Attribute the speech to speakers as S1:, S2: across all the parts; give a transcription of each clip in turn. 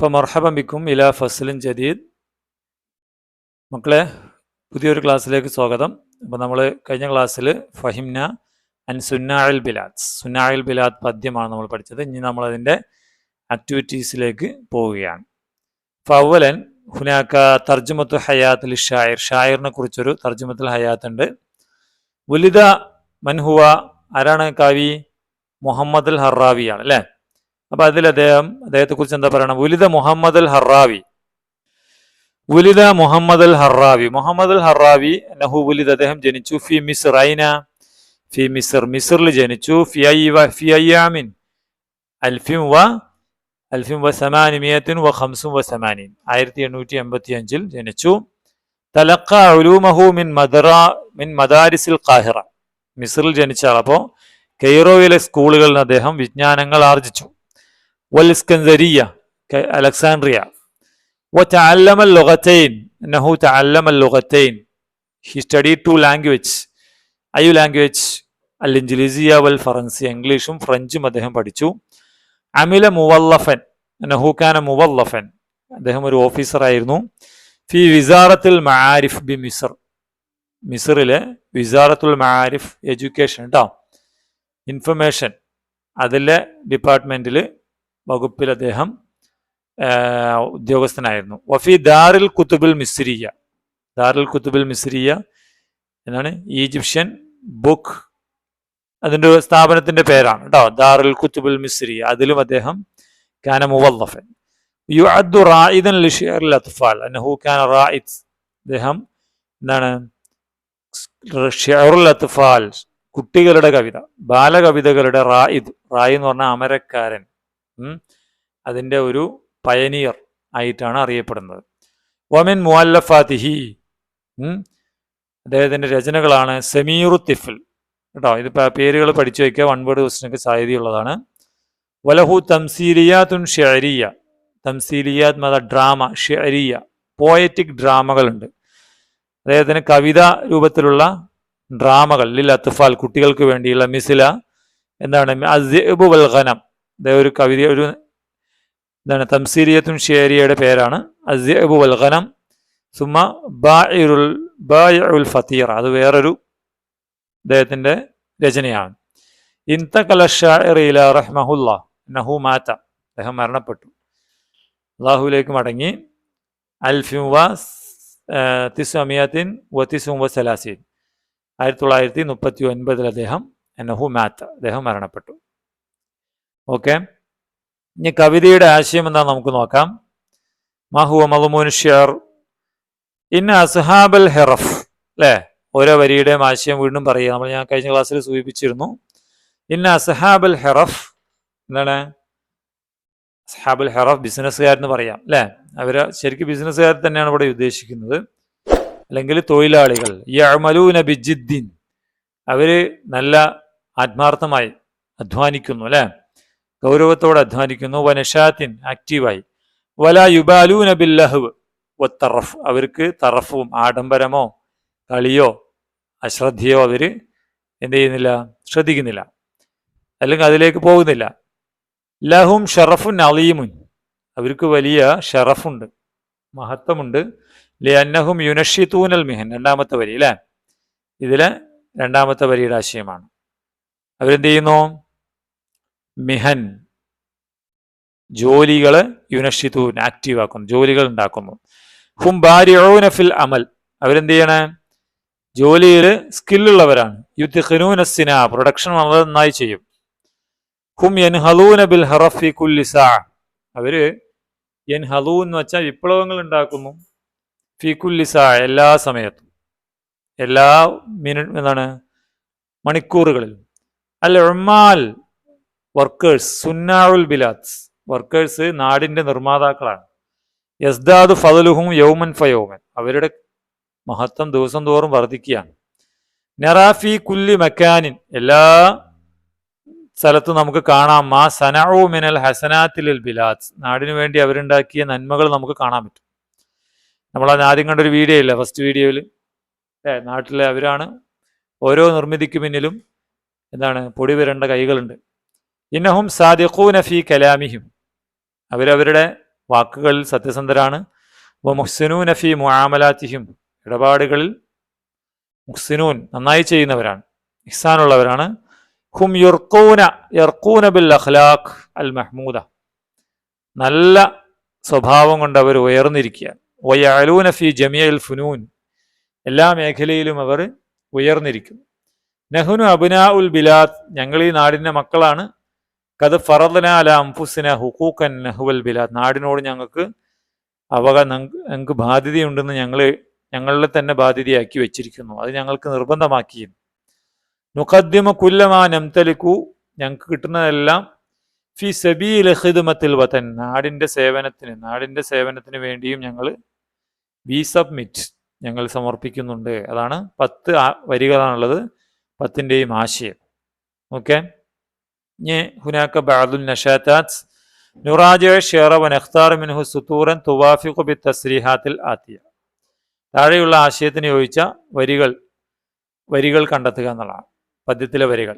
S1: ഫമർഹബം ബിക്കും ഇല ഫസ്ലിൻ ജദീദ്. മക്കളെ പുതിയൊരു ക്ലാസ്സിലേക്ക് സ്വാഗതം. അപ്പോൾ നമ്മൾ കഴിഞ്ഞ ക്ലാസ്സിൽ ഫഹിംന ആൻഡ് സുന്നായിൽ ബിലാദ്. സുന്നായിൽ ബിലാദ് പദ്യമാണ് നമ്മൾ പഠിച്ചത്. ഇനി നമ്മളതിന്റെ ആക്ടിവിറ്റീസിലേക്ക് പോവുകയാണ്. ഫവലൻ ഹുനാക്ക തർജുമത്ത് ഹയാത്തിൽ ഷായർ. ഷായറിനെ കുറിച്ചൊരു തർജുമത്തുൽ ഹയാത്ത് ഉണ്ട്. ഉലിത മൻഹുവ ആരാണ് കവി? മുഹമ്മദ് അൽ ഹറാവിയാണ് അല്ലേ? അപ്പൊ അതിൽ അദ്ദേഹം അദ്ദേഹത്തെ കുറിച്ച് എന്താ പറയണം? ഉലിത മുഹമ്മദ് അൽ ഹറാവി. ഉലിത മുഹമ്മദ് അൽ ഹറാവി. മുഹമ്മദ് അൽ ഹറാവി നഹു ഉലിദ് അദ്ദേഹം ജനിച്ചു ഫി മിസ് റൈന ഫി മിസർ. മിസറിൽ ജനിച്ചു. ഫി ഐ ഫി അയ്യാമിൻ അൽഫിം വ അൽഫിം വ സമാനിമിയത്തിൻ വ ഖംസും വ സമാനിൻ. ആയിരത്തി എണ്ണൂറ്റി എൺപത്തി അഞ്ചിൽ ജനിച്ചു. തലക്ക ഉലൂമഹു മിൻ മദറ മിൻ മദാരിസിൽ കാഹിറ മിസറിൽ ജനിച്ച ആൾ. അപ്പോൾ കെയ്റോയിലെ സ്കൂളുകളിൽ അദ്ദേഹം വിജ്ഞാനങ്ങൾ ആർജിച്ചു. വൽ ഇസ്കന്ദരിയ Alexandria وتعلم اللغتين انه تعلم اللغتين he studied two language Ayyu language അൽ ഇംഗ്ലീസിയ വൽ ഫറൻസിയ ഇംഗ്ലീഷും ഫ്രഞ്ചും അദ്ദേഹം പഠിച്ചു അമില മുവല്ലഫൻ നഹൂഖാന മുവല്ലഫൻ അദ്ദേഹം ഒരു ഓഫീസറായിരുന്നു ഫി വിസാറത്തുൽ മആരിഫ് ബി മിസർ മിസറിലെ വിസാറത്തുൽ മആരിഫ് എഡ്യൂക്കേഷൻ കേട്ടോ ഇൻഫർമേഷൻ അതിലെ ഡിപ്പാർട്ട്മെന്റിൽ വകുപ്പിൽ അദ്ദേഹം ഉദ്യോഗസ്ഥനായിരുന്നു. വഫി ദാറിൽ കുത്തുബിൽ മിസ്രിയ. ദാറിൽ കുത്തുബിൽ മിസ്രിയ എന്നാണ് ഈജിപ്ഷ്യൻ ബുക്ക് അതിന്റെ സ്ഥാപനത്തിന്റെ പേരാണ് കേട്ടോ. ദാറിൽ കുത്തുബുൽ മിസ്രിയ. അതിലും അദ്ദേഹം കാന മുവല്ലഫൻ. യുഅദ്ദു റായിദൻ لشعر അത്ഫാൽ. അന്നഹു كان റായിദ് അദ്ദേഹം എന്താണ്? ഷെറുൽ അത്ഫാൽ. കുട്ടികളുടെ കവിത. ബാലകവിതകളുടെ റായിദ് റായി എന്ന് പറഞ്ഞാൽ അമരക്കാരൻ. അതിന്റെ ഒരു പയനിയർ ആയിട്ടാണ് അറിയപ്പെടുന്നത്. വമിൻ മുഅല്ലഫാത്തിഹി അദ്ദേഹത്തിന്റെ രചനകളാണ് സമീറു തിഫിൽ. കേട്ടോ ഇത് പേരുകൾ പഠിച്ചു വയ്ക്കുക വൺ വേർഡ് ക്വസ്റ്റിനൊക്കെ സാധ്യതയുള്ളതാണ്. വലഹു തംസീലിയാത്തുൻ ഷെയരിയ തംസീലിയാത്ത് മത ഡ്രാമ ഷെരിയ പോയറ്റിക് ഡ്രാമകളുണ്ട് അദ്ദേഹത്തിന് കവിത രൂപത്തിലുള്ള ഡ്രാമകൾ ലിൽ അത്തുഫാൽ കുട്ടികൾക്ക് വേണ്ടിയുള്ള മിസില എന്താണ് അസിബ് വൽ ഖനം. അദ്ദേഹം ഒരു കവിത ഒരു എന്താണ് തംസീരിയത്തും ഷേരിയയുടെ പേരാണ്. അസ്യബു വൽഖനം സുമ ബാഇറുൽ ബാഇഉൽ ഫത്തീർ അത് വേറൊരു അദ്ദേഹത്തിന്റെ രചനയാണ്. ഇന്തകല ഇല റഹ്മഹുല്ല. നഹു മാറ്റ അദ്ദേഹം മരണപ്പെട്ടു. അള്ളാഹുലേക്ക് മടങ്ങി. അൽഫിം വ തിസ്വമിയത്തിൻ വത്തിസും വ ആയിരത്തി തൊള്ളായിരത്തി മുപ്പത്തി ഒൻപതിൽ അദ്ദേഹം നഹു മാത്ത അദ്ദേഹം മരണപ്പെട്ടു. ഓക്കെ. ഇനി കവിതയുടെ ആശയം എന്താ നമുക്ക് നോക്കാം. മാഹുവ ഷിയർ ഇൻ അസ്ഹാബൽ ഹെറഫ് അല്ലേ ഓരോ വരിയുടെയും ആശയം വീണ്ടും പറയുക. നമ്മൾ ഞാൻ കഴിഞ്ഞ ക്ലാസ്സിൽ സൂചിപ്പിച്ചിരുന്നു. ഇൻ അസ്ഹാബൽ ഹെറഫ് എന്താണ്? അസ്ഹാബുൽ ഹെറഫ് ബിസിനസ്സുകാരെന്ന് പറയാം അല്ലേ അവർ ശരിക്കും ബിസിനസ്സുകാർ തന്നെയാണ് ഇവിടെ ഉദ്ദേശിക്കുന്നത്. അല്ലെങ്കിൽ തൊഴിലാളികൾ. യമലൂന ബിജിദ്ദീൻ. അവർ നല്ല ആത്മാർത്ഥമായി അധ്വാനിക്കുന്നു അല്ലെ ഗൗരവത്തോടെ അധ്വാനിക്കുന്നു. വനഷാത്തിൻ ആക്റ്റീവായി വല യുബാലൂന ബില്ലഹവ്. തറഫ് അവർക്ക് തറഫും ആഡംബരമോ കളിയോ അശ്രദ്ധയോ അവർ എന്ത് ചെയ്യുന്നില്ല? ശ്രദ്ധിക്കുന്നില്ല. അല്ലെങ്കിൽ അതിലേക്ക് പോകുന്നില്ല. ലഹും ഷറഫുൻ അലീമുൻ. അവർക്ക് വലിയ ഷറഫുണ്ട്. മഹത്വമുണ്ട്. ലിയന്നഹും യുനഷിത്തൂനൽ മിഹൻ. രണ്ടാമത്തെ വരി അല്ലേ ഇതിലെ രണ്ടാമത്തെ വരിയുടെ ആശയമാണ്. അവരെന്ത് ചെയ്യുന്നു? മിഹൻ. ജോലികൾ യുനഷിതൂൻ ആക്റ്റീവ് ആക്കുന്നു. ജോലികൾ ഉണ്ടാക്കുന്നു. ഹും ബാരിഊനഫിൽ അമൽ. അവരെന്ത് ചെയ്യണ? ജോലിയിൽ സ്കില്ലുള്ളവരാണ് യുദ്ധിഖനൂനസിന പ്രൊഡക്ഷൻ വളരെ നന്നായി ചെയ്യും. ഹും യൻഹലൂന ബിൽ ഹറഫി കുല്ലിസ അവർ യൻഹലൂ എന്ന് വെച്ചാൽ വിപ്ലവങ്ങൾ ഉണ്ടാക്കുന്നു. ഫി ഫിക്കുല്ലിസ എല്ലാ സമയത്തും. എല്ലാ മിനിറ്റ് എന്താണ്? മണിക്കൂറുകളിലും. അൽ ഉമാൽ വർക്കേഴ്സ് സുന്നാറുൽ ബിലാത്സ് വർക്കേഴ്സ് നാടിന്റെ നിർമ്മാതാക്കളാണ്. യസ്ദാദ് ഫതലുഹും യൗമൻ ഫയോമൻ. അവരുടെ മഹത്വം ദിവസം തോറും വർദ്ധിക്കുകയാണ്. നെറാഫി കുല്ലി മക്കാനിൻ. എല്ലാ സ്ഥലത്തും നമുക്ക് കാണാം. മാ സനഉ മിനൽ ഹസനാത്തിൽ ബിലാത്സ് നാടിനു വേണ്ടി അവരുണ്ടാക്കിയ നന്മകൾ നമുക്ക് കാണാൻ പറ്റും. നമ്മൾ ആദ്യം കണ്ടൊരു വീഡിയോ ഇല്ല? ഫസ്റ്റ് വീഡിയോയിൽ അല്ലേ നാട്ടിലെ അവരാണ് ഓരോ നിർമ്മിതിക്ക് പിന്നിലും എന്താണ് പൊടി വരേണ്ട കൈകളുണ്ട്. ഇന്നഹും സാദിഖൂന ഫി കലാമിഹിം. അവരവരുടെ വാക്കുകളിൽ സത്യസന്ധരാണ്. വ മുഹ്സിനൂന നഫി മുആമലാത്തിഹിം. ഇടപാടുകളിൽ മുഹ്സിനൂൻ നന്നായി ചെയ്യുന്നവരാണ്. ഇഹ്സാനുള്ളവരാണ്. ഹും യുർക്കൂന യർക്കൂന ബിൽ അഖ്ലാഖ് അൽ മഹ്മൂദ നല്ല സ്വഭാവം കൊണ്ട് അവർ ഉയർന്നിരിക്കുക വയലൂന ഫി ജമിയൽ ഫുനൂൻ. എല്ലാ മേഖലയിലും അവർ ഉയർന്നിരിക്കുന്നു. നെഹ്നു അബുനാ ഉൽ ബിലാദ്. ഞങ്ങൾ ഈ നാടിന്റെ മക്കളാണ്. കത് ഫറദനാല അംഫുസിന ഹുക്കൂക്കൻ നഹുവൽ ബില നാടിനോട് ഞങ്ങൾക്ക് അവക ഞങ്ങൾക്ക് ബാധ്യതയുണ്ടെന്ന് ഞങ്ങൾ ഞങ്ങളെ തന്നെ ബാധ്യതയാക്കി വെച്ചിരിക്കുന്നു. അത് ഞങ്ങൾക്ക് നിർബന്ധമാക്കി നുഖദ്യമ കുല്ലമാ നംതലിക്കു ഞങ്ങൾക്ക് കിട്ടുന്നതെല്ലാം ഫി സബീൽ ഖിദ്മത്തിൽ വതൻ. നാടിന്റെ സേവനത്തിന് നാടിന്റെ സേവനത്തിന് വേണ്ടിയും ഞങ്ങൾ വി സബ്മിറ്റ് ഞങ്ങൾ സമർപ്പിക്കുന്നുണ്ട്. അതാണ് പത്ത് വരികളാണുള്ളത്. പത്തിന്റെയും ആശയം. ഓക്കെ? ഇനി ഹുനാക്ക ബാദുൽ نراجع الشعر ونختار സുത്തൂറൻ തുവാഫിഖു ബി തസ്രീഹാത്തിൽ ആത്തിയ. താഴെയുള്ള ആശയത്തിന് യോജിച്ച വരികൾ വരികൾ കണ്ടെത്തുക എന്നുള്ളതാണ്. പദ്യത്തിലെ വരികൾ.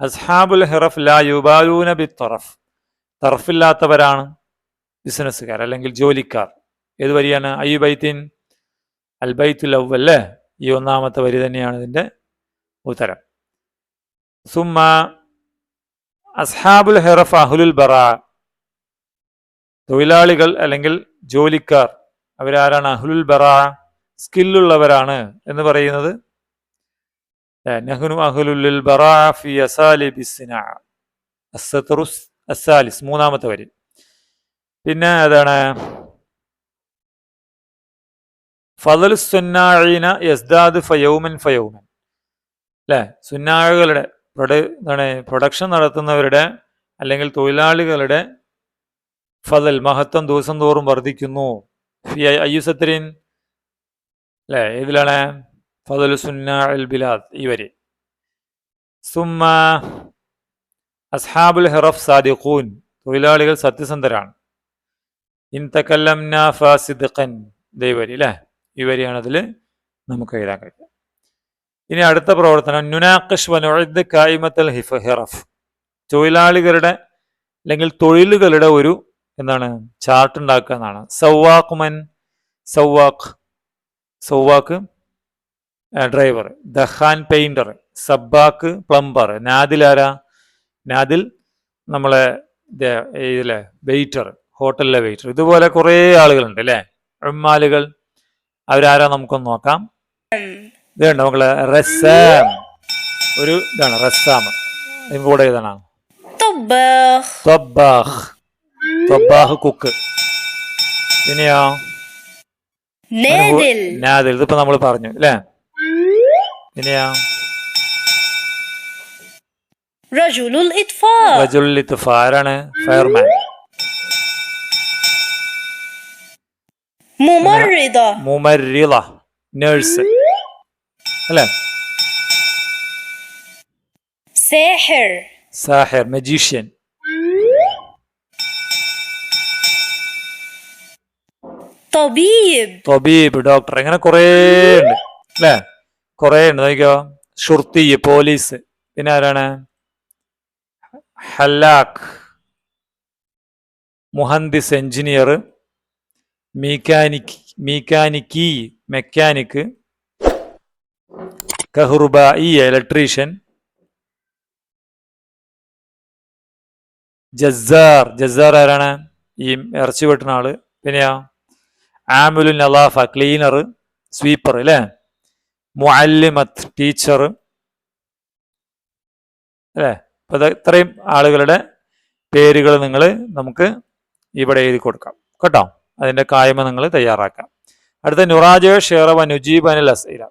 S1: അസ്ഹാബുൽ ഹിറഫ് ലാ യുബാലൂന ബി തറഫ് തറഫില്ലാത്തവരാണ് ബിസിനസ്സുകാർ അല്ലെങ്കിൽ ജോലിക്കാർ. ഏത് വരിയാണ്? അയ്യുബൈത്തിൻ അൽബൈത്തുൽ ലവ് അല്ലേ? ഈ ഒന്നാമത്തെ വരി തന്നെയാണ് ഇതിന്റെ ഉത്തരം. സുമ്മ അസ്ഹാബുൽ ഹെറഫ് അഹുലുൽ ബറ. തൊഴിലാളികൾ അല്ലെങ്കിൽ ജോലിക്കാർ അവരാരാണ് അഹുലുൽ ബറ? സ്കില്ലുള്ളവരാണ് എന്ന് പറയുന്നത്. നഹ്നു അഹ്ലുൽ മൂന്നാമത്തെ വരി. പിന്നെ അതാണ് ഫതൽ സുന്നാഴീന യസ്ദാദ് ഫയൗമൻ ഫയൗമൻ അല്ലേ സുന്നാഴുകളുടെ പ്രൊഡ എന്താണ് പ്രൊഡക്ഷൻ നടത്തുന്നവരുടെ അല്ലെങ്കിൽ തൊഴിലാളികളുടെ ഫതൽ മഹത്വം ദിവസം തോറും വർദ്ധിക്കുന്നു. അയ്യുസത്രിൻ അല്ലേ ഏതിലാണ് ഫതൽ സുന്ന അൽ ബിലാദ് ഈ വരി സുമ്മ അസ്ഹാബുൽ ഹെറഫ് സാദിഖൂൻ തൊഴിലാളികൾ സത്യസന്ധരാണ്. ഇൻതക്കല്ലം തക്കല്ലംന സിദ്ഖൻ ദൈവരി അല്ലേ ഈ വരിയാണ് അതിൽ നമുക്ക് എഴുതാൻ കഴിയുക. ഇനി അടുത്ത പ്രവർത്തനം നുനാഖഷ് വനുഅദ് കായ്മത്തൽ ഹിഫ് ഹിറഫ്. തൊഴിലാളികളുടെ അല്ലെങ്കിൽ തൊഴിലുകളുടെ ഒരു എന്താണ് ചാർട്ട് ഉണ്ടാക്കുക എന്നാണ്. സൗവാക്കുമൻ സൗവാഖ് സൗവാക്ക് ഡ്രൈവർ ദഹാൻ പെയിന്റർ സബ്ബാക്ക് പ്ലംബർ നാദിലാര നാദിൽ നമ്മളെ ഇത് ഇതിലെ വെയിറ്റർ ഹോട്ടലിലെ വെയിറ്റർ ഇതുപോലെ കുറേ ആളുകളുണ്ട് അല്ലേ ഉമ്മാലുകൾ. അവരാരാ? നമുക്കൊന്ന് നോക്കാം. ഇതുണ്ടോ മക്കൾ റസാം ഒരു ഇതാണ് റസാം ഇമ്പോർട്ട് ചെയ്താണ് കുക്ക്. പിന്നെയോ നാദിൽ ഇതിപ്പോ നമ്മൾ പറഞ്ഞു അല്ലേ പിന്നെയോ ഫയർമാൻ. നേഴ്സ്. അല്ലേ?
S2: സാഹിർ
S1: സാഹിർ മജീഷ്യൻ തൊബീബ് ഡോക്ടർ ഇങ്ങനെ കുറേ ഉണ്ട്. അല്ലേ? കുറേ ഉണ്ട്. നോക്കിയോ ഷുർത്തി പോലീസ് പിന്നെ ആരാണ്? ഹല്ലാഖ് മുഹന്ദിസ് എഞ്ചിനീയർ മീക്കാനിക് മീക്കാനിക്കി മെക്കാനിക് കഹുർബായി ഇലക്ട്രീഷ്യൻ ജസ്സാർ ജസ്സാർ ആരാണ്? ഈ ഇറച്ചി വെട്ടുന്ന ആൾ. പിന്നെയാ ആമുലു നലാഫ ക്ലീനർ സ്വീപ്പർ അല്ലേ? മുഅല്ലിമത്ത് ടീച്ചർ അല്ലേ? അപ്പോൾ ഇത് ഇത്രയും ആളുകളുടെ പേരുകൾ നിങ്ങൾ നമുക്ക് ഇവിടെ എഴുതി കൊടുക്കാം. കേട്ടോ? അതിന്റെ കായ്മ നിങ്ങൾ തയ്യാറാക്കാം. അടുത്ത നുറാജ ഷെയറവ നുജീബ് അനിൽ അസൈല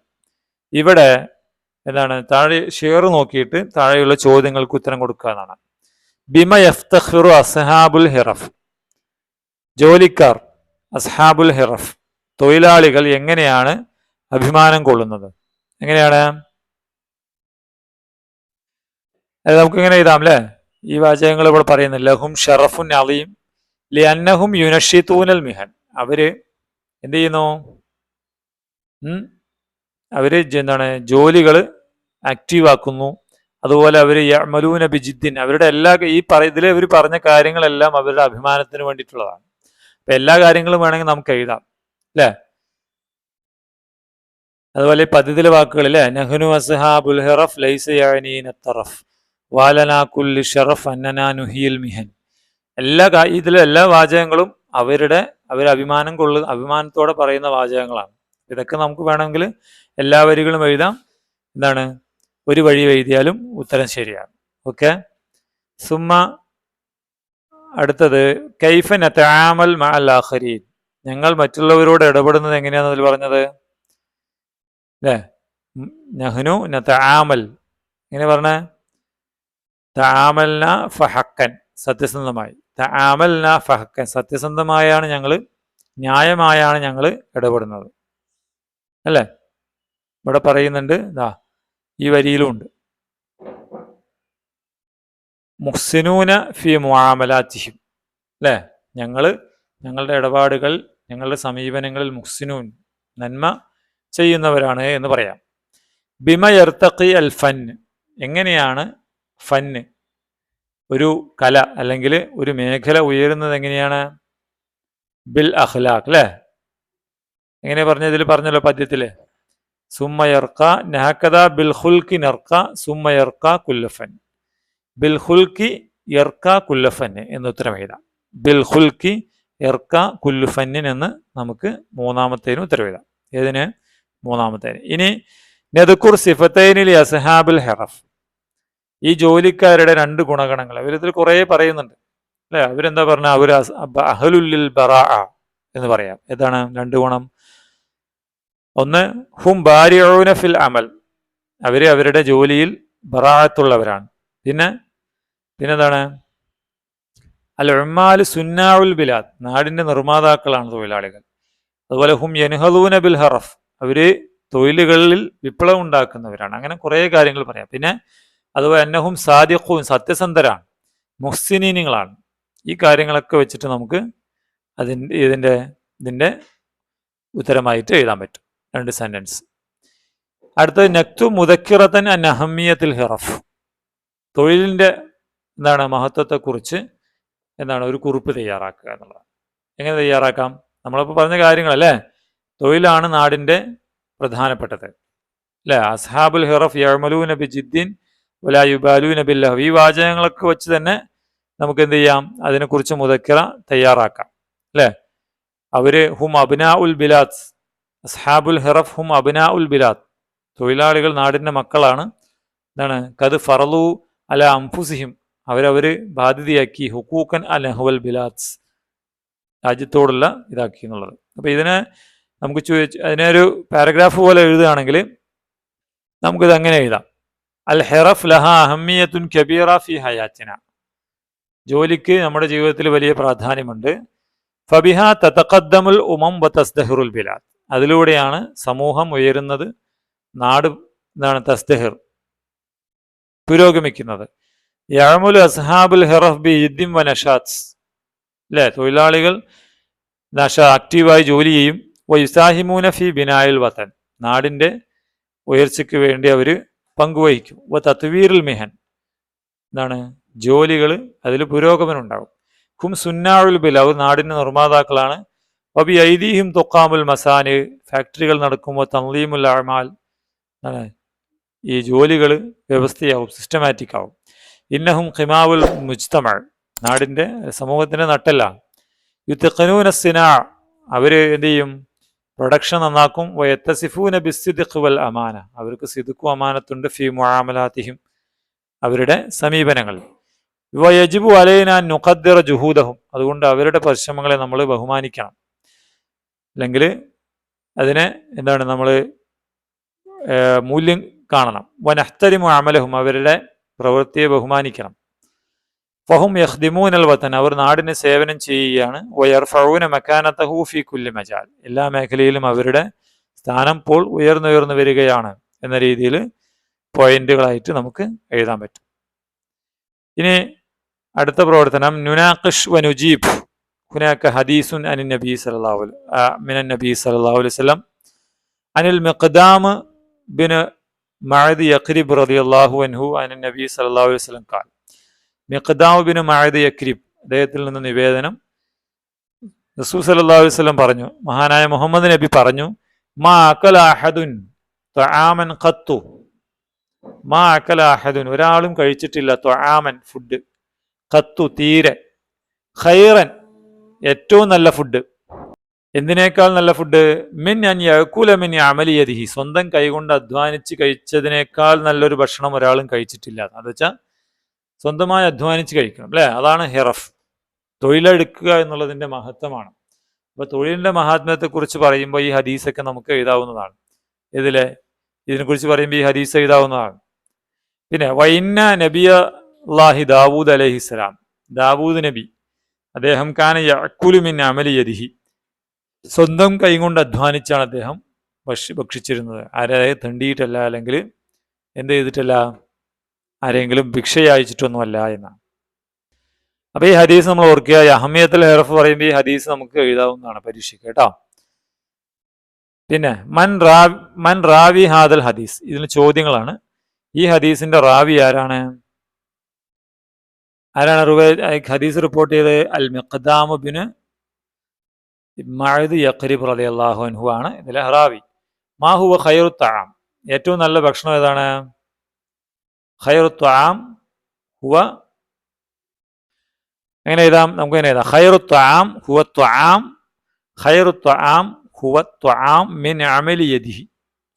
S1: ഇവിടെ എന്താണ്? താഴെ ഷെയർ നോക്കിയിട്ട് താഴെയുള്ള ചോദ്യങ്ങൾക്ക് ഉത്തരം കൊടുക്കുക എന്നാണ്. ബിമ യഫ്തഖിറു അസ്ഹാബുൽ ഹിറഫ്? ജോലിക്കാർ അസ്ഹാബുൽ ഹിറഫ് തൊഴിലാളികൾ എങ്ങനെയാണ് അഭിമാനം കൊള്ളുന്നത്? എങ്ങനെയാണ്? അതായത് നമുക്ക് ഇങ്ങനെ എഴുതാം അല്ലേ ഈ വാചകങ്ങൾ ഇവിടെ പറയുന്നു ലഹും ഷറഫുൻ അലിയും ലി അന്നഹും യുനഷിത്തൂനൽ മിഹൻ. അവർ എന്ത് ചെയ്യുന്നു? ഉം? അവർ എന്താണ് ജോലികൾ ആക്റ്റീവ് ആക്കുന്നു അതുപോലെ അവർ യമലൂന ബിജിദ്ദിൻ അവരുടെ എല്ലാ ഈ പറ ഇവർ പറഞ്ഞ കാര്യങ്ങളെല്ലാം അവരുടെ അഭിമാനത്തിന് വേണ്ടിയിട്ടുള്ളതാണ്. അപ്പം എല്ലാ കാര്യങ്ങളും വേണമെങ്കിൽ നമുക്ക് എഴുതാം അല്ലേ? അതുപോലെ പതിതിലെ വാക്കുകൾ അല്ലേ? നഹ്നു അസ്ഹാബുൽ ഹിറഫ് ലൈസ യഅനീന തറഫ് കുല്ലി ഷറഫ് അന്നനാ നുഹിയിൽ മിഹൻ. എല്ലാ ഇതിലെ എല്ലാ വാചകങ്ങളും അവരുടെ അവർ അഭിമാനം കൊള്ളു അഭിമാനത്തോടെ പറയുന്ന വാചകങ്ങളാണ്. ഇതൊക്കെ നമുക്ക് വേണമെങ്കിൽ എല്ലാ വരികളും എഴുതാം. എന്താണ്? ഒരു വഴി എഴുതിയാലും ഉത്തരം ശരിയാണ്. ഓക്കെ സുമ്മ അടുത്തത് കൈഫൻ അത്താമൽ മാലാഹരീൻ ഞങ്ങൾ മറ്റുള്ളവരോട് ഇടപെടുന്നത് എങ്ങനെയാണെന്ന് അതിൽ പറഞ്ഞത്? അല്ലേ നഹ്നു നത്താമൽ എങ്ങനെ പറഞ്ഞേ? താമൽന ഫഹക്കൻ സത്യസന്ധമായി. താമൽന ഫഹക്കൻ സത്യസന്ധമായാണ് ഞങ്ങൾ ന്യായമായാണ് ഞങ്ങൾ ഇടപെടുന്നത്. അല്ലേ? ഇവിടെ പറയുന്നുണ്ട് ഇതാ ഈ വരിയിലും ഉണ്ട്. മുഹ്സിനൂന ഫി മുആമലാത്തിഹിം അല്ലേ? ഞങ്ങൾ ഞങ്ങളുടെ ഇടപാടുകൾ ഞങ്ങളുടെ സമീപനങ്ങളിൽ മുഹ്സിനൂൻ നന്മ ചെയ്യുന്നവരാണ് എന്ന് പറയാം. ബിമ യർത്തഖി അൽ ഫന്ന് എങ്ങനെയാണ് ഫന്ന് ഒരു കല അല്ലെങ്കിൽ ഒരു മേഖല ഉയരുന്നത് എങ്ങനെയാണ്? ബിൽ അഖ്ലാഖ് അല്ലേ? എങ്ങനെ പറഞ്ഞ ഇതിൽ പറഞ്ഞല്ലോ പദ്യത്തിൽ? സുമ്മയർക്ക നഹക്കഥ ബിൽ ഹുൽക്കി നർക്ക സുമ്മയർക്ക കുല്ലഫൻ. ബിൽ എർക്ക കുല്ലഫൻ എന്ന് ഉത്തരം എഴുതാം. ബിൽ ഹുൽക്കി എർക്ക കുല്ലുഫന്നിൻ എന്ന് നമുക്ക് മൂന്നാമത്തേന് ഉത്തരം ഏതിന്? മൂന്നാമത്തേന് ഇനി നെതുക്കുർ സിഫത്തൈനിൽ അസഹാബിൽ ഹെറഫ്. ഈ ജോലിക്കാരുടെ രണ്ട് ഗുണഗണങ്ങൾ. അവരിതിൽ കുറേ പറയുന്നുണ്ട്. അല്ലെ? അവരെന്താ പറഞ്ഞ? അവർ അഹലുല്ലിൽ ബറാ എന്ന് പറയാം. എന്താണ് രണ്ട് ഗുണം. ഒന്ന് ഹും ബാരിഊന ഫിൽ അമൽ. അവർ അവരുടെ ജോലിയിൽ ബറാത്തുള്ളവരാണ് പിന്നെ പിന്നെന്താണ്? അൽ ഉമ്മാൽ സുന്നാഉൽ ബിലാദ് നാടിന്റെ നിർമ്മാതാക്കളാണ് തൊഴിലാളികൾ. അതുപോലെ ഹും യനുഹലൂന ബിൽ ഹറഫ് അവർ തൊഴിലുകളിൽ വിപ്ലവം ഉണ്ടാക്കുന്നവരാണ്. അങ്ങനെ കുറേ കാര്യങ്ങൾ പറയാം. പിന്നെ അതുപോലെ അന്നഹും സാദിഖും സത്യസന്ധരാണ് മുഹ്സിനീനിങ്ങളാണ് ഈ കാര്യങ്ങളൊക്കെ വെച്ചിട്ട് നമുക്ക് അതിന്റെ ഇതിന്റെ ഇതിന്റെ ഉത്തരമായിട്ട് എഴുതാൻ പറ്റും. രണ്ട് സെന്റൻസ് അടുത്തത് നക്തു മുതക്കിറത്തൻ അൻ അഹമ്മിയത്തിൽ ഹിറഫ്. തൊഴിലിന്റെ എന്താണ് മഹത്വത്തെക്കുറിച്ച് എന്താണ് ഒരു കുറിപ്പ് തയ്യാറാക്കുക എന്നുള്ളതാണ് എങ്ങനെ തയ്യാറാക്കാം? നമ്മളിപ്പോൾ പറഞ്ഞ കാര്യങ്ങളല്ലേ? തൊഴിലാണ് നാടിന്റെ പ്രധാനപ്പെട്ടത്. അല്ലേ? അസ്ഹാബുൽ ഹിറഫ് യമലൂ നബി ജിദ്ദീൻ വലായുബാലു നബി ലഹു ഈ വാചകങ്ങളൊക്കെ വെച്ച് തന്നെ നമുക്ക് എന്ത് ചെയ്യാം? അതിനെക്കുറിച്ച് മുതക്കിറ തയ്യാറാക്കാം. അല്ലേ? അവർ ഹും അബ്നാ ഉൽ ബിലാത്ത് അസ്ഹാബുൽ ഹിറഫ് ഹും അബിനാ ഉൽ ബിലാദ്. തൊഴിലാളികൾ നാടിന്റെ മക്കളാണ്. എന്താണ്? കത് ഫറലു അല അംഫുസിഹിം അവരവർ ബാധ്യതയാക്കി ഹുക്കൂക്കൻ അൽ ഹുവൽ ബിലാദ്സ് രാജ്യത്തോടുള്ള ഇതാക്കി എന്നുള്ളത്. അപ്പോൾ ഇതിനെ നമുക്ക് ചോദിച്ച് അതിനെ ഒരു പാരഗ്രാഫ് പോലെ എഴുതുകയാണെങ്കിൽ നമുക്കിത് അങ്ങനെ എഴുതാം. അൽ ഹെറഫ് ലഹ അഹമ്മിയത്തുൻ കബീറ ഫി ഹയാത്തിന. ജോലിക്ക് നമ്മുടെ ജീവിതത്തിൽ വലിയ പ്രാധാന്യമുണ്ട്. ഫബിഹ തതഖദ്ദമുൽ ഉമം വ തസ്ദഹറുൽ ബിലാദ്. അതിലൂടെയാണ് സമൂഹം ഉയരുന്നത് നാട് എന്താണ് തസ്തഹർ പുരോഗമിക്കുന്നത്. യഴമുൽ അസ്ഹാബുൽ ഹെറഫ് ബി ജിദ്ദിം വ നഷാത്സ്. അല്ലേ തൊഴിലാളികൾ ആക്റ്റീവായി ജോലി ചെയ്യും. വ യുസാഹിമൂന ഫി ബിനായിൽ വതൻ. നാടിന്റെ ഉയർച്ചയ്ക്ക് വേണ്ടി അവർ പങ്കുവഹിക്കും. വ തത്വീറിൽ മിഹൻ. എന്താണ് ജോലികൾ അതിൽ പുരോഗമനം ഉണ്ടാകും ഹും സുന്നാവുൽ ബിലാവ് നാടിന്റെ നിർമ്മാതാക്കളാണ്. വബി ഐദീഹിം തൊക്കാമുൽ മസാന്. ഫാക്ടറികൾ നടക്കുമ്പോൾ തൻലീമുൽ അഴമാൽ ഈ ജോലികൾ വ്യവസ്ഥയാവും സിസ്റ്റമാറ്റിക് ആവും. ഇന്നഹും ഖിമാവുൽ മുജ്തമ നാടിന്റെ സമൂഹത്തിന്റെ നട്ടല്ല. യുത്തഖനൂന സിനാ അവർ എന്ത് ചെയ്യും? പ്രൊഡക്ഷൻ നന്നാക്കും. വയത്തസിഫൂന ബിസിദിഖ് വൽ അമാന. അവർക്ക് സിദുക്കും അമാനത്തുണ്ട്. ഫി മുഴാമലാത്തിഹിം അവരുടെ സമീപനങ്ങൾ. വയജിബു അലൈന നുഖദ്ദിറ ജുഹൂദഹും. അതുകൊണ്ട് അവരുടെ പരിശ്രമങ്ങളെ നമ്മൾ ബഹുമാനിക്കണം. അല്ലെങ്കിൽ അതിനെ എന്താണ് നമ്മൾ മൂല്യം കാണണം. വനഹ്തരിമു അമലഹും അവരുടെ പ്രവൃത്തിയെ ബഹുമാനിക്കണം. ഫഹും യഹ്ദിമൂൻ അൽ വത്തൻ അവർ നാടിന് സേവനം ചെയ്യുകയാണ്. വയർഫഊന മെക്കാനത്ത ഹൂഫി കുല്ലി മജാൽ. എല്ലാ മേഖലയിലും അവരുടെ സ്ഥാനം ഇപ്പോൾ ഉയർന്നുയർന്നു വരികയാണ് എന്ന രീതിയിൽ പോയിന്റുകളായിട്ട് നമുക്ക് എഴുതാൻ പറ്റും. ഇനി അടുത്ത പ്രവർത്തനം. നുനാഖിഷ് വനുജീബ്. ഹുനാക്ക ഹദീസുൻ അനിൻ നബി സല്ലല്ലാഹു അലൈഹി മിനൻ നബി സല്ലല്ലാഹു അലൈഹി വസല്ലം അനിൽ മിഖ്ദാം ബിൻ മഅദ് യഖ്രിബ് റളിയല്ലാഹു അൻഹു അനിൻ നബി സല്ലല്ലാഹു അലൈഹി വസല്ലം ഖാൽ മിഖ്ദാം ബിൻ മഅദ് യക്രിബ് അദ്ദേഹത്തിൽ നിന്ന് നിവേദനം. റസൂൽ സല്ലല്ലാഹു അലൈഹി വസല്ലം പറഞ്ഞു മഹാനായ മുഹമ്മദ് നബി പറഞ്ഞു മാ അക്കല അഹദുൻ ത്വആമൻ ഖത്തു. മാ അക്കല അഹദുൻ ഒരാളും കഴിച്ചിട്ടില്ല ത്വആമൻ ഫുഡ്. ഖത്തു തീരെ. ഖൈറൻ ഏറ്റവും നല്ല ഫുഡ് എന്തിനേക്കാൾ നല്ല ഫുഡ് മിൻ ഞാൻ യഅ്കുല മിൻ അമലിയതിഹി. സ്വന്തം കൈകൊണ്ട് അധ്വാനിച്ച് കഴിച്ചതിനേക്കാൾ നല്ലൊരു ഭക്ഷണം ഒരാളും കഴിച്ചിട്ടില്ല. എന്ന് വെച്ചാൽ സ്വന്തമായി അധ്വാനിച്ച് കഴിക്കണം അല്ലേ? അതാണ് ഹിറഫ്. തൊഴിലെടുക്കുക എന്നുള്ളതിന്റെ മഹത്വമാണ്. അപ്പോൾ തൊഴിലിന്റെ മഹാത്മ്യത്തെക്കുറിച്ച് പറയുമ്പോൾ ഈ ഹദീസൊക്കെ നമുക്ക് എഴുതാവുന്നതാണ്. ഇതിലെ ഇതിനെക്കുറിച്ച് പറയുമ്പോൾ ഈ ഹദീസ് എഴുതാവുന്നതാണ്. പിന്നെ വൈന്ന നബിയ അള്ളാഹി ദാവൂദ് അലഹിസ്സലാം. ദാവൂദ് നബി. അദ്ദേഹം കാന യഅ്കുലു മിൻ അമലി യദിഹി. സ്വന്തം കൈകൊണ്ട് അധ്വാനിച്ചാണ് അദ്ദേഹം ഭക്ഷി ഭക്ഷിച്ചിരുന്നത്. ആരെ തണ്ടിയിട്ടല്ല അല്ലെങ്കിൽ എന്ത് ചെയ്തിട്ടല്ല? ആരെങ്കിലും ഭിക്ഷയച്ചിട്ടൊന്നുമല്ല എന്നാണ്. അപ്പോൾ ഈ ഹദീസ് നമ്മൾ ഓർക്കുക. ഈ അഹമ്മിയത്തിൽ ഹെറഫ് പറയുമ്പോൾ ഈ ഹദീസ് നമുക്ക് എഴുതാവുന്നതാണ്. പരീക്ഷയ്ക്ക് കേട്ടോ. പിന്നെ മൻ റാവി മൻ റാവി ഹാദൽ ഹദീസ്. ഇതിന് ചോദ്യങ്ങളാണ്. ഈ ഹദീസിന്റെ റാവി ആരാണ്? ആരാണ് ഹദീസ് റിപ്പോർട്ട് ചെയ്ത് അൽ മിഖ്ദാമു ബിന് യഖരിബ് റലി റളിയല്ലാഹു അൻഹു ആണ്. ഇതിലെ ഹറാവി മാ ഹുവ ഖൈറു താം ഏറ്റവും നല്ല ഭക്ഷണം ഏതാണ്? ഖൈറു താം ഹുവ എങ്ങനെ എഴുതാം? നമുക്ക് എങ്ങനെ എഴുതാം? ഖൈറു താം ഹുവ ത്വാം ഖൈറു ത്വാം ഹുവ ത്വാം മിൻ അമലി യദിഹി.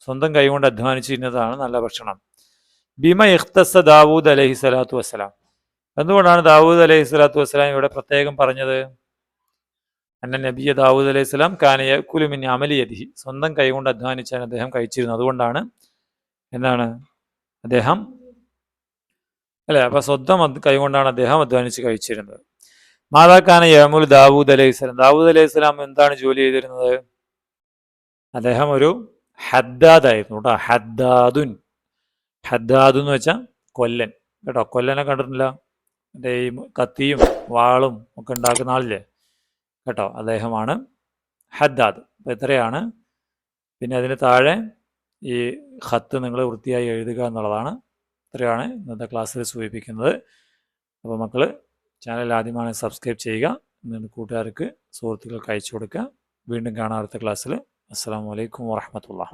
S1: സ്വന്തം കൈകൊണ്ട് അധ്വാനിച്ചിരുന്നതാണ് നല്ല ഭക്ഷണം. ബിമ ഇഖ്തസ ദാവൂദ് അലഹി സ്വലാത്തു വസ്സലാം. എന്തുകൊണ്ടാണ് ദാവൂദ് അലൈഹി സ്വലാത്തു വസ്സലാം ഇവിടെ പ്രത്യേകം പറഞ്ഞത്? അന്ന നബിയ ദാവൂദ് അലൈഹി സ്വലാം കാനയ കുലുമിൻ അമലി യദിഹി. സ്വന്തം കൈകൊണ്ട് അധ്വാനിച്ചാണ് അദ്ദേഹം കഴിച്ചിരുന്നത് അതുകൊണ്ടാണ് എന്താണ്? അദ്ദേഹം അല്ലെ അപ്പൊ സ്വന്തം കൈകൊണ്ടാണ് അദ്ദേഹം അധ്വാനിച്ച് കഴിച്ചിരുന്നത്. മാതാക്കാന യമുൽ ദാവൂദ് അലൈഹി സ്വലാം. ദാവൂദ് അലൈഹി സ്വലാം എന്താണ് ജോലി ചെയ്തിരുന്നത്? അദ്ദേഹം ഒരു ഹദ്ദാദായിരുന്നു കേട്ടോ. ഹദ്ദാദുൻ. ഹദ്ദാദ് എന്ന് വെച്ചാൽ കൊല്ലൻ. കേട്ടോ കൊല്ലനെ കണ്ടിട്ടില്ല. മറ്റേ ഈ കത്തിയും വാളും ഒക്കെ ഉണ്ടാക്കുന്ന ആളില്ലേ? കേട്ടോ അദ്ദേഹമാണ് ഹദ്ദാദ്. അപ്പോൾ ഇത്രയാണ് പിന്നെ അതിന് താഴെ ഈ ഹത്ത് നിങ്ങൾ വൃത്തിയായി എഴുതുക എന്നുള്ളതാണ് ഇത്രയാണ് ഇന്നത്തെ ക്ലാസ്സിൽ സൂചിപ്പിക്കുന്നത്. അപ്പോൾ മക്കൾ ചാനൽ ആദ്യമാണ് സബ്സ്ക്രൈബ് ചെയ്യുക എന്നിട്ട് കൂട്ടുകാർക്ക് സുഹൃത്തുക്കൾക്ക് അയച്ചു കൊടുക്കുക. വീണ്ടും കാണാം അടുത്ത ക്ലാസ്സിൽ. അസ്സാം വലൈക്കും വാഹമത്തുള്ള